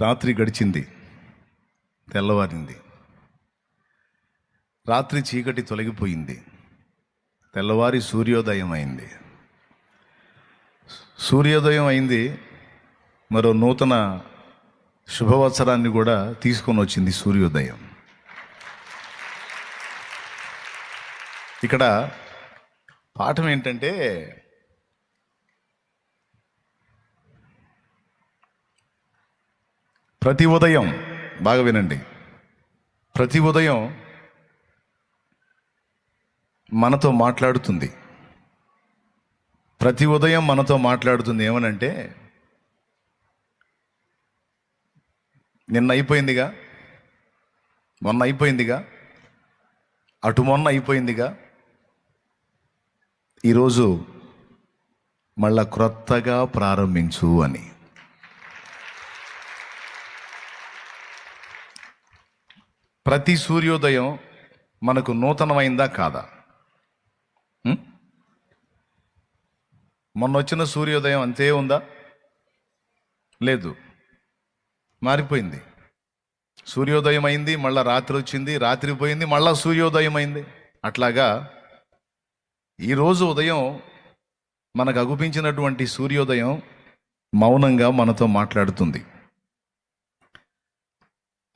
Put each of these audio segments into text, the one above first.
రాత్రి గడిచింది. తెల్లవారింది. రాత్రి చీకటి తొలగిపోయింది. తెల్లవారి సూర్యోదయం అయింది. సూర్యోదయం అయింది. మరో నూతన శుభవత్సరాన్ని కూడా తీసుకొని వచ్చింది సూర్యోదయం. ఇక్కడ పాఠం ఏంటంటే ప్రతి ఉదయం బాగా వినండి. ప్రతి ఉదయం మనతో మాట్లాడుతుంది. ప్రతి ఉదయం మనతో మాట్లాడుతుంది ఏమనంటే నిన్న అయిపోయిందిగా మొన్న అయిపోయిందిగా అటు మొన్న అయిపోయిందిగా ఈరోజు మళ్ళా క్రొత్తగా ప్రారంభించు అని. ప్రతి సూర్యోదయం మనకు నూతనమైందా కాదా? మొన్న వచ్చిన సూర్యోదయం అంతే ఉందా? లేదు. మారిపోయింది. సూర్యోదయం అయింది మళ్ళా రాత్రి వచ్చింది రాత్రి పోయింది మళ్ళా సూర్యోదయం అయింది అట్లాగా ఈరోజు ఉదయం మనకు అగుపించినటువంటి సూర్యోదయం మౌనంగా మనతో మాట్లాడుతుంది.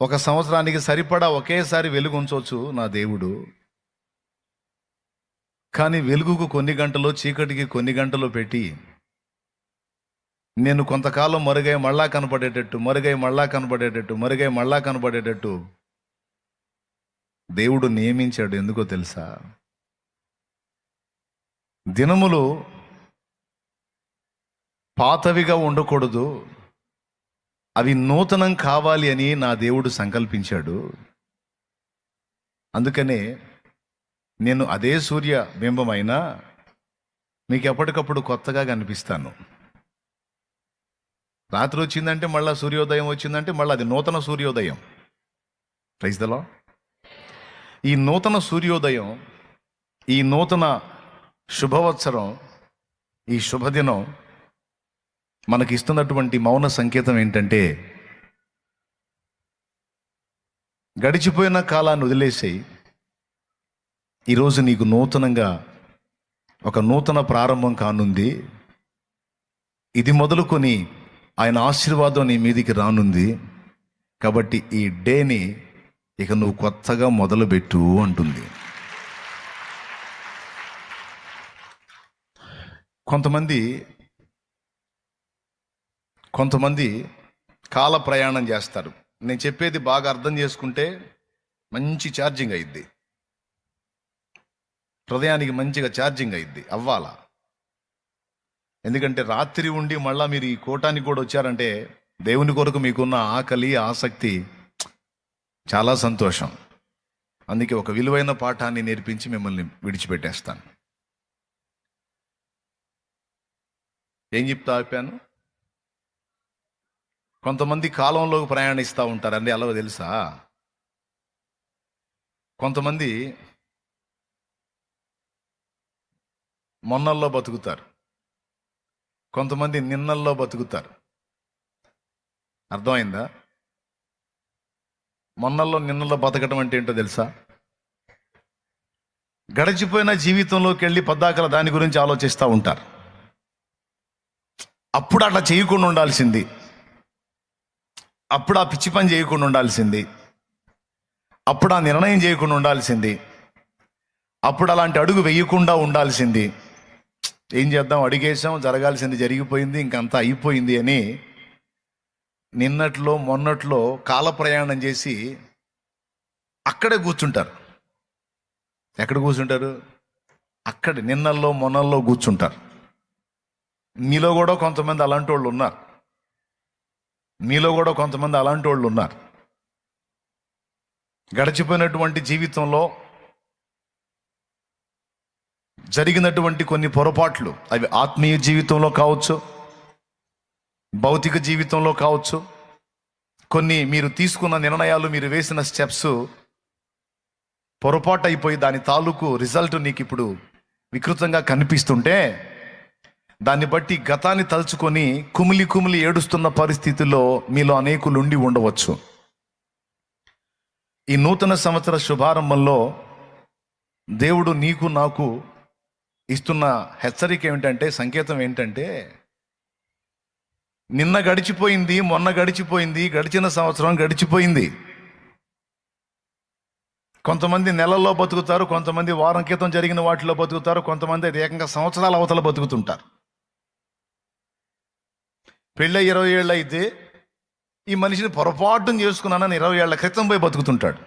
ఒక సంవత్సరానికి సరిపడా ఒకేసారి వెలుగు ఉంచవచ్చు నా దేవుడు. కానీ వెలుగుకు కొన్ని గంటలు చీకటికి కొన్ని గంటలు పెట్టి నేను కొంతకాలం మరుగై మళ్ళా కనపడేటట్టు మరుగై మళ్ళా కనపడేటట్టు మరుగై మళ్ళా కనపడేటట్టు దేవుడు నియమించాడు ఎందుకో తెలుసా? దినములు పాతవిగా ఉండకూడదు. అవి నూతనం కావాలి అని నా దేవుడు సంకల్పించాడు. అందుకనే నేను అదే సూర్య బింబమైనా మీకు ఎప్పటికప్పుడు కొత్తగా కనిపిస్తాను. రాత్రి వచ్చిందంటే మళ్ళీ సూర్యోదయం వచ్చిందంటే మళ్ళీ అది నూతన సూర్యోదయం. ప్రైజ్దలో ఈ నూతన సూర్యోదయం ఈ నూతన శుభవత్సరం ఈ శుభదినం మనకి ఇస్తున్నటువంటి మౌన సంకేతం ఏంటంటే గడిచిపోయిన కాలాన్ని వదిలేసి ఈరోజు నీకు నూతనంగా ఒక నూతన ప్రారంభం కానుంది. ఇది మొదలుకొని ఆయన ఆశీర్వాదం నీ మీదికి రానుంది. కాబట్టి ఈ డేని ఇక నువ్వు కొత్తగా మొదలుపెట్టు అంటుంది. కొంతమంది కొంతమంది కాల ప్రయాణం చేస్తారు. నేను చెప్పేది బాగా అర్థం చేసుకుంటే మంచి ఛార్జింగ్ అయింది హృదయానికి మంచిగా ఛార్జింగ్ అయింది అవ్వాలా. ఎందుకంటే రాత్రి ఉండి మళ్ళా మీరు ఈ కోటానికి కూడా వచ్చారంటే దేవుని కొరకు మీకున్న ఆకలి ఆసక్తి చాలా సంతోషం. అందుకే ఒక విలువైన పాఠాన్ని నేర్పించి మిమ్మల్ని విడిచిపెట్టేస్తాను. ఏం చెప్తా ఆపాను? కొంతమంది కాలంలోకి ప్రయాణిస్తూ ఉంటారండి అలా తెలుసా? కొంతమంది మొన్నల్లో బతుకుతారు. కొంతమంది నిన్నల్లో బతుకుతారు. అర్థమైందా? మొన్నల్లో నిన్నల్లో బతకడం అంటే ఏంటో తెలుసా? గడిచిపోయిన జీవితంలోకి వెళ్ళి పద్దాకల దాని గురించి ఆలోచిస్తూ ఉంటారు. అప్పుడు అట్లా చేయకుండా ఉండాల్సింది. అప్పుడు ఆ పిచ్చి పని చేయకుండా ఉండాల్సింది. అప్పుడు ఆ నిర్ణయం చేయకుండా ఉండాల్సింది. అప్పుడు అలాంటి అడుగు వేయకుండా ఉండాల్సింది. ఏం చేద్దాం? అడిగేసాం జరగాల్సింది జరిగిపోయింది ఇంకంతా అయిపోయింది అని నిన్నట్లో మొన్నట్లో కాల ప్రయాణం చేసి అక్కడే కూర్చుంటారు. ఎక్కడ కూర్చుంటారు? అక్కడ నిన్నల్లో మొన్నల్లో కూర్చుంటారు. మీలో కూడా కొంతమంది అలాంటి వాళ్ళు ఉన్నారు. మీలో కూడా కొంతమంది అలాంటి వాళ్ళు ఉన్నారు. గడిచిపోయినటువంటి జీవితంలో జరిగినటువంటి కొన్ని పొరపాట్లు అవి ఆత్మీయ జీవితంలో కావచ్చు భౌతిక జీవితంలో కావచ్చు కొన్ని మీరు తీసుకున్న నిర్ణయాలు మీరు వేసిన స్టెప్స్ పొరపాటు అయిపోయి దాని తాలూకు రిజల్ట్ నీకు ఇప్పుడు వికృతంగా కనిపిస్తుంటే దాన్ని బట్టి గతాన్ని తలుచుకొని కుమిలి కుమిలి ఏడుస్తున్న పరిస్థితుల్లో మీలో అనేకులు ఉండి ఉండవచ్చు. ఈ నూతన సంవత్సర శుభారంభంలో దేవుడు నీకు నాకు ఇస్తున్న హెచ్చరిక ఏమిటంటే సంకేతం ఏంటంటే నిన్న గడిచిపోయింది మొన్న గడిచిపోయింది గడిచిన సంవత్సరం గడిచిపోయింది. కొంతమంది నెలల్లో బతుకుతారు కొంతమంది వారం క్రితం జరిగిన వాటిలో బతుకుతారు కొంతమంది అది ఏకంగా సంవత్సరాల అవతల బతుకుతుంటారు. పెళ్ళ ఇరవై ఏళ్ళు అయితే ఈ మనిషిని పొరపాటును చేసుకున్నానని ఇరవై ఏళ్ళ క్రితం పోయి బతుకుతుంటాడు.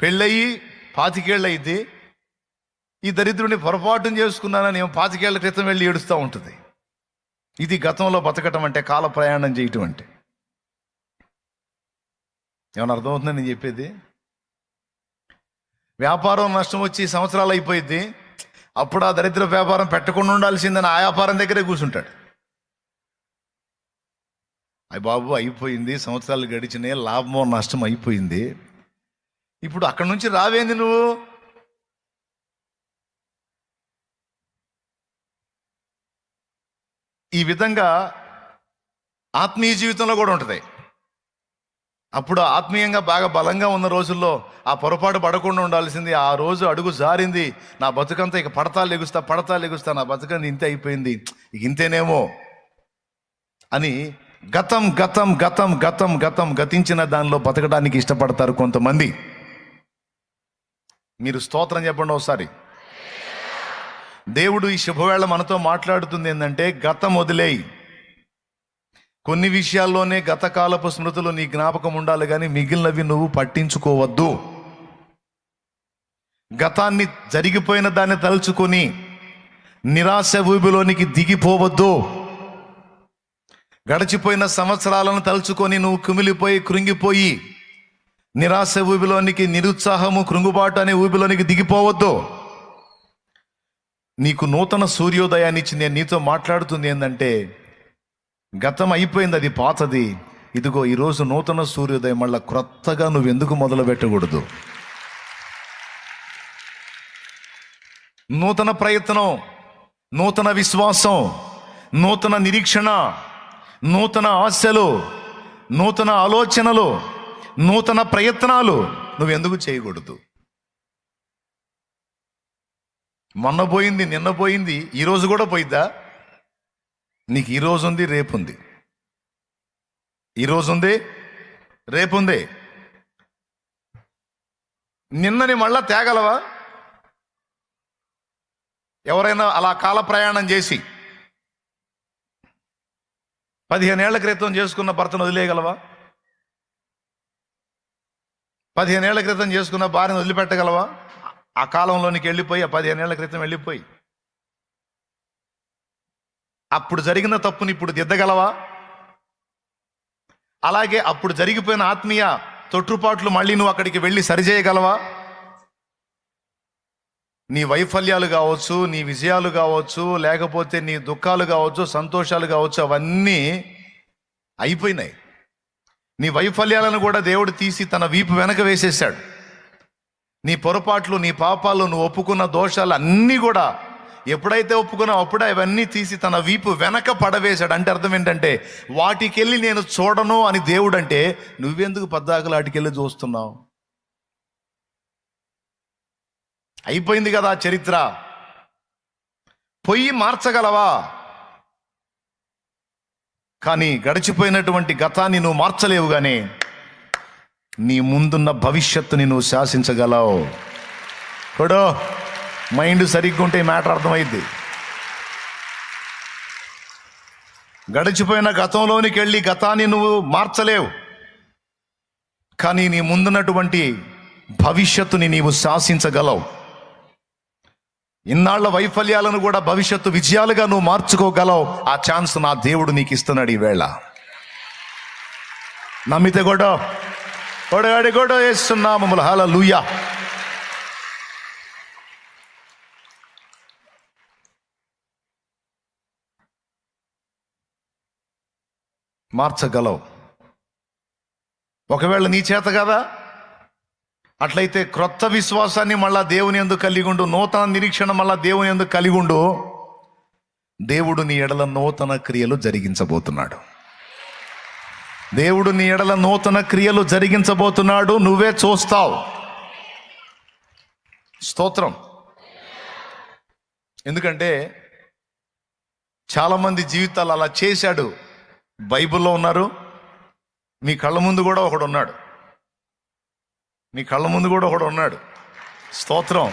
పెళ్ళయి పాతికేళ్ళు అయితే ఈ దరిద్రుని పొరపాటును చేసుకున్నానని ఏమో పాతికేళ్ళ క్రితం వెళ్ళి ఏడుస్తూ ఉంటుంది. ఇది గతంలో బతకటం అంటే కాల ప్రయాణం చేయటం అంటే. ఏమైనా అర్థమవుతుందని నేను చెప్పేది? వ్యాపారం నష్టం వచ్చి సంవత్సరాలు అయిపోయింది అప్పుడు ఆ దరిద్ర వ్యాపారం పెట్టకుండా ఉండాల్సిందని ఆ వ్యాపారం దగ్గరే కూర్చుంటాడు. అయ్య బాబు అయిపోయింది. సంవత్సరాలు గడిచినాయి. లాభమో నష్టం అయిపోయింది. ఇప్పుడు అక్కడి నుంచి రావేంది నువ్వు? ఈ విధంగా ఆత్మీయ జీవితంలో కూడా ఉంటుంది. అప్పుడు ఆత్మీయంగా బాగా బలంగా ఉన్న రోజుల్లో ఆ పొరపాటు పడకుండా ఉండాల్సింది. ఆ రోజు అడుగు జారింది. నా బతుకంతా ఇక పడతా లెగుస్తా పడతా లెగుస్తా నా బతుకంతా ఇంతే అయిపోయింది. ఇక ఇంతేనేమో అని గతం గతం గతం గతం గతం గతించిన దానిలో బతకడానికి ఇష్టపడతారు కొంతమంది. మీరు స్తోత్రం చెప్పండి ఒకసారి. దేవుడు ఈ శుభవేళ మనతో మాట్లాడుతుంది ఏంటంటే గతం వదిలేయి. కొన్ని విషయాల్లోనే గతకాలపు స్మృతులు నీ జ్ఞాపకం ఉండాలి కానీ మిగిలినవి నువ్వు పట్టించుకోవద్దు. గతాన్ని జరిగిపోయిన దాన్ని తలుచుకొని నిరాశ ఊబిలోనికి దిగిపోవద్దు. గడిచిపోయిన సంవత్సరాలను తలుచుకొని నువ్వు కుమిలిపోయి కృంగిపోయి నిరాశ ఊబిలోనికి నిరుత్సాహము కృంగుబాటు అనే ఊబిలోనికి దిగిపోవద్దు. నీకు నూతన సూర్యోదయాన్ని ఇచ్చి నేను నీతో మాట్లాడుతుంది ఏంటంటే గతం అయిపోయింది అది పాతది. ఇదిగో ఈరోజు నూతన సూర్యోదయం మళ్ళీ క్రొత్తగా నువ్వు ఎందుకు మొదలు పెట్టకూడదు? నూతన ప్రయత్నం నూతన విశ్వాసం నూతన నిరీక్షణ నూతన ఆశలు నూతన ఆలోచనలు నూతన ప్రయత్నాలు నువ్వెందుకు చేయకూడదు? మొన్న పోయింది నిన్న పోయింది ఈరోజు కూడా పోయిద్దా? నీకు ఈరోజు ఉంది రేపు ఉంది ఈరోజు ఉంది రేపు ఉంది నిన్నని మళ్ళా తేగలవా? ఎవరైనా అలా కాల ప్రయాణం చేసి పదిహేనేళ్ళ క్రితం చేసుకున్న భర్తను వదిలేయగలవా? పదిహేనేళ్ళ క్రితం చేసుకున్న భార్యను వదిలిపెట్టగలవా? ఆ కాలంలోనికి వెళ్ళిపోయి ఆ పదిహేనేళ్ళ క్రితం వెళ్ళిపోయి. అప్పుడు జరిగిన తప్పుని ఇప్పుడు దిద్దగలవా? అలాగే అప్పుడు జరిగిపోయిన ఆత్మీయ తొట్టుపాట్లు మళ్ళీ నువ్వు అక్కడికి వెళ్ళి సరిచేయగలవా? నీ వైఫల్యాలు కావచ్చు నీ విజయాలు కావచ్చు లేకపోతే నీ దుఃఖాలు కావచ్చు సంతోషాలు కావచ్చు అవన్నీ అయిపోయినాయి. నీ వైఫల్యాలను కూడా దేవుడు తీసి తన వీపు వెనక వేసేసాడు నీ పొరపాట్లు నీ పాపాలు నువ్వు ఒప్పుకున్న దోషాలు అన్నీ కూడా ఎప్పుడైతే ఒప్పుకున్నావు అప్పుడే అవన్నీ తీసి తన వీపు వెనక పడవేశాడు. అంటే అర్థం ఏంటంటే వాటికెళ్ళి నేను చూడను అని దేవుడు అంటే నువ్వెందుకు పద్దాకలు వాటికెళ్ళి చూస్తున్నావు? అయిపోయింది కదా చరిత్ర. పొయ్యి మార్చగలవా? కానీ గడిచిపోయినటువంటి గతాన్ని నువ్వు మార్చలేవు కానీ నీ ముందున్న భవిష్యత్తుని నువ్వు శాసించగలవు. కొడో. మైండ్ సరిగ్గా ఉంటే మ్యాటర్ అర్థమైద్ది. గడిచిపోయిన గతంలోనికి వెళ్ళి గతాన్ని నువ్వు మార్చలేవు. కానీ నీ ముందున్నటువంటి భవిష్యత్తుని నీవు శాసించగలవు. ఇన్నాళ్ళ వైఫల్యాలను కూడా భవిష్యత్తు విజయాలుగా నువ్వు మార్చుకోగలవు. ఆ ఛాన్స్ నా దేవుడు నీకు ఇస్తున్నాడు ఈ వేళ నమ్మితే కూడా కొడగాడి కూడా వేస్తున్నాము హాల లూయా మార్చగలవు. ఒకవేళ నీ చేత కదా? అట్లయితే క్రొత్త విశ్వాసాన్ని మళ్ళా దేవుని ఎందుకు కలిగి ఉండు నూతన నిరీక్షణ మళ్ళా దేవుని ఎందుకు కలిగి ఉండు దేవుడు నీ ఎడల నూతన క్రియలు జరిగించబోతున్నాడు. దేవుడు నీ ఎడల నూతన క్రియలు జరిగించబోతున్నాడు నువ్వే చూస్తావు. స్తోత్రం. ఎందుకంటే చాలామంది జీవితాలు అలా చేశాడు. బైబిల్లో ఉన్నారు. మీ కళ్ళ ముందు కూడా ఒకడు ఉన్నాడు. మీ కళ్ళ ముందు కూడా ఒకడు ఉన్నాడు. స్తోత్రం.